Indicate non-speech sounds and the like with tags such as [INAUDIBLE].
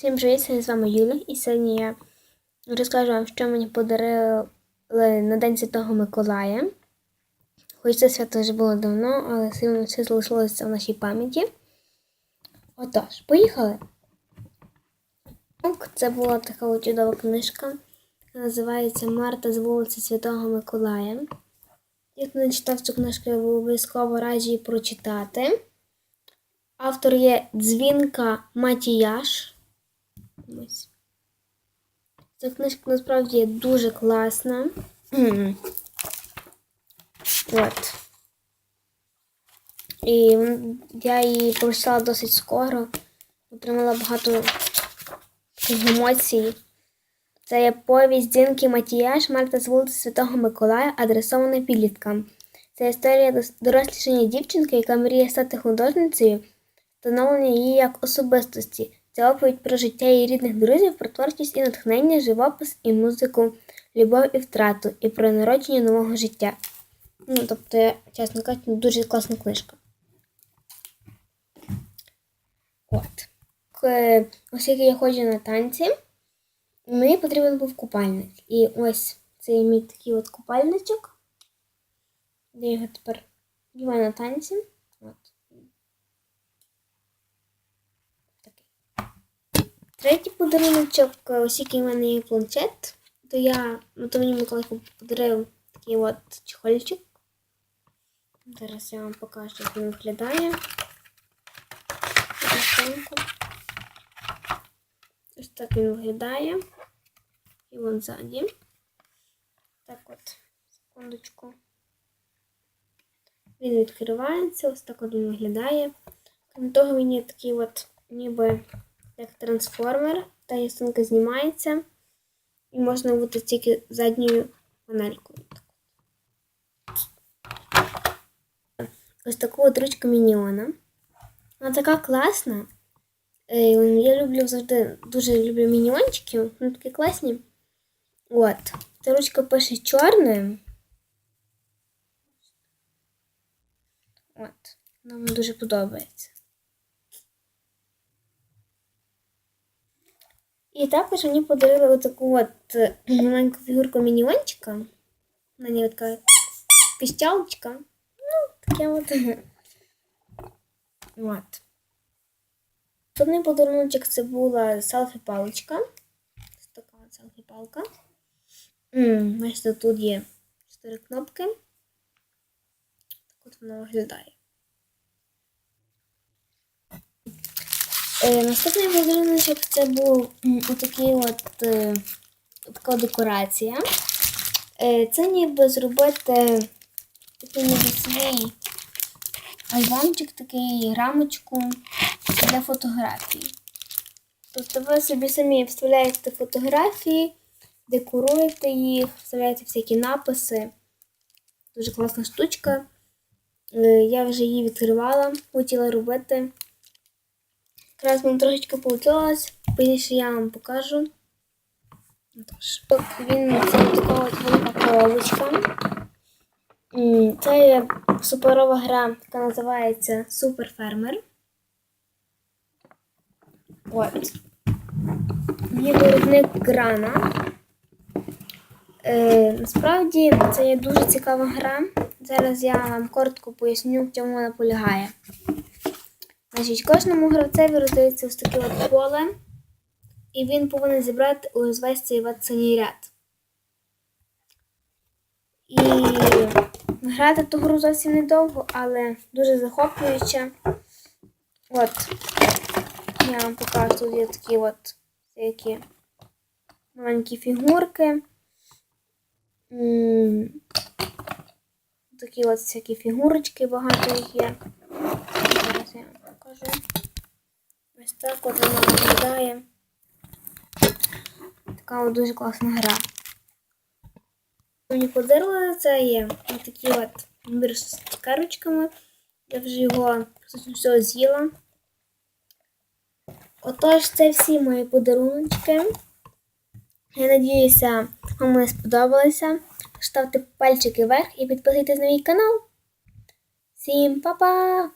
Всім привіт, з вами Юля, і сьогодні я розкажу вам, що мені подарили на День Святого Миколая. Хоч це свято вже було давно, але одно все залишилося в нашій пам'яті. Отож, поїхали! Це була така чудова книжка, називається Марта з вулиці Святого Миколая. Як не читав цю книжку, я обов'язково раджу її прочитати. Автор є Дзвінка Матіяш. Ось. Ця книжка насправді є дуже класна. [CLEARS THROAT] От. І я її прочитала досить скоро, отримала багато емоцій. Це є повість Дзінки Матіяш Марта з вулиці Святого Миколая, адресована підліткам. Це історія дорослішання дівчинки, яка мріє стати художницею, становлення її як особистості. Це оповідь про життя її рідних друзів, про творчість і натхнення, живопис і музику, любов і втрату, і про народження нового життя. Ну, тобто, я, чесно кажучи, дуже класна книжка. От. Оскільки я ходжу на танці, мені потрібен був купальник. І ось це мій такий от купальничок. Я його тепер вдіваю на танці. От. Третій подаруночок, оскільки в мене є планшет, то я, ну то мені Миколайко подарив такий от чехольчик. Зараз я вам покажу, як він виглядає. Ось так він виглядає. І вон ззаді. Так от, секундочку. Він відкривається, ось так от він виглядає. Крім того, він є такий от, ніби як трансформер. Та ясунка знімається. І можна бути тільки задньою панелькою. Ось таку от ручку мініона. Вона така класна. Е, Я люблю завжди дуже люблю мініончиків. Вони такі класні. От. Ця ручка пише чорною. От. Вона мені дуже подобається. І також мені подарили отаку от е, маленьку фігурку мініончика. На ній така піщалочка. Ну, таке от. От. Наступний подарунок це була селфі-паличка. Ось така от селфі-палка. Бачите, тут є чотири кнопки. Так от вона виглядає. Е, наступний подарунок це був отакий от, е, така декорація. Е, це ніби зробити такий ніби свій альбомчик, такий рамочку для фотографій. Тобто ви собі самі вставляєте фотографії, декоруєте їх, вставляєте всякі написи. Дуже класна штучка. Я вже її відкривала, хотіла робити. Якраз мені трошечки вийшло, пізніше я вам покажу. Тож, він це така велика коробочка. Це є суперова гра, яка називається Супер Фермер. От. Є виробник Грана. Е, насправді це є дуже цікава гра. Зараз я вам коротко поясню, в чому вона полягає. Значить, кожному гравцеві роздається ось таке от поле, і він повинен зібрати ось весь цей от ряд. І грати ту гру зовсім недовго, але дуже захоплююча. От. Я вам покажу, тут є такі от які маленькі фігурки. Такі от всякі фігурочки, багато їх є. Зараз я покажу. Ось так от вона виглядає. Така от дуже класна гра. Мені подарували це є такі от набір з цукерочками. Я вже його все з'їла. Отож, це всі мої подарунки. Я надіюся, вам вони сподобалися. Ставте пальчики вверх і підписуйтесь на мій канал. Всім па-па!